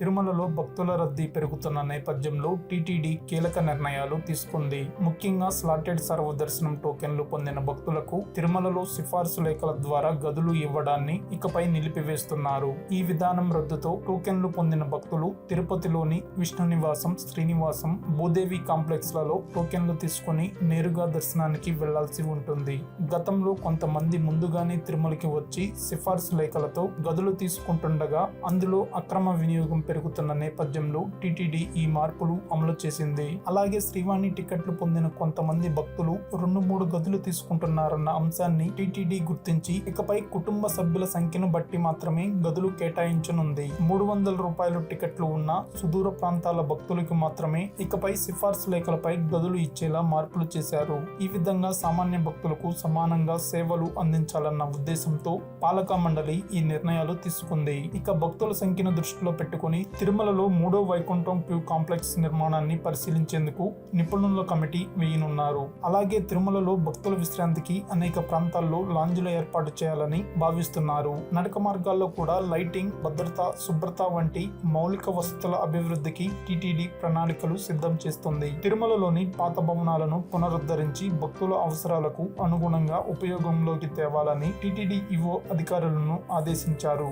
తిరుమలలో భక్తుల రద్దీ పెరుగుతున్న నేపథ్యంలో టీటీడీ కీలక నిర్ణయాలు తీసుకుంది. ముఖ్యంగా స్లాటెడ్ సర్వ దర్శనం టోకెన్లు పొందిన భక్తులకు తిరుమలలో సిఫార్సు లేఖల ద్వారా గదులు ఇవ్వడాన్ని ఇకపై నిలిపివేస్తున్నారు. ఈ విధానం రద్దుతో టోకెన్లు పొందిన భక్తులు తిరుపతిలోని విష్ణు నివాసం శ్రీనివాసం భూదేవి కాంప్లెక్స్లలో టోకెన్లు తీసుకుని నేరుగా దర్శనానికి వెళ్ళాల్సి ఉంటుంది. గతంలో కొంతమంది ముందుగానే తిరుమలకి వచ్చి సిఫార్సు లేఖలతో గదులు తీసుకుంటుండగా అందులో అక్రమ వినియోగం పెరుగుతున్న నేపథ్యంలో టీటీడీ ఈ మార్పులు అమలు చేసింది. అలాగే శ్రీవాణి టికెట్లు పొందిన కొంతమంది భక్తులు రెండు మూడు గదులు తీసుకుంటున్నారన్న అంశాన్ని టీటీడీ గుర్తించి ఇకపై కుటుంబ సభ్యుల సంఖ్యను బట్టి మాత్రమే గదులు కేటాయించనుంది. మూడు వందల రూపాయలు టికెట్లు ఉన్న సుదూర ప్రాంతాల భక్తులకు మాత్రమే ఇకపై సిఫార్సు లేఖలపై గదులు ఇచ్చేలా మార్పులు చేశారు. ఈ విధంగా సామాన్య భక్తులకు సమానంగా సేవలు అందించాలన్న ఉద్దేశంతో పాలక మండలి ఈ నిర్ణయాలు తీసుకుంది. ఇక భక్తుల సంఖ్యను దృష్టిలో పెట్టుకుని తిరుమలలో మూడో వైకుంఠం క్యూ కాంప్లెక్స్ నిర్మాణాన్ని పరిశీలించేందుకు నిపుణుల కమిటీ వేయనున్నారు. అలాగే తిరుమలలో భక్తుల విశ్రాంతికి అనేక ప్రాంతాల్లో లాంజ్లు ఏర్పాటు చేయాలని భావిస్తున్నారు. నడక మార్గాల్లో కూడా లైటింగ్ భద్రత శుభ్రత వంటి మౌలిక వసతుల అభివృద్ధికి టీటీడీ ప్రణాళికలు సిద్ధం చేస్తుంది. తిరుమలలోని పాత భవనాలను పునరుద్ధరించి భక్తుల అవసరాలకు అనుగుణంగా ఉపయోగంలోకి తేవాలని టీటీడీ ఈవో అధికారులను ఆదేశించారు.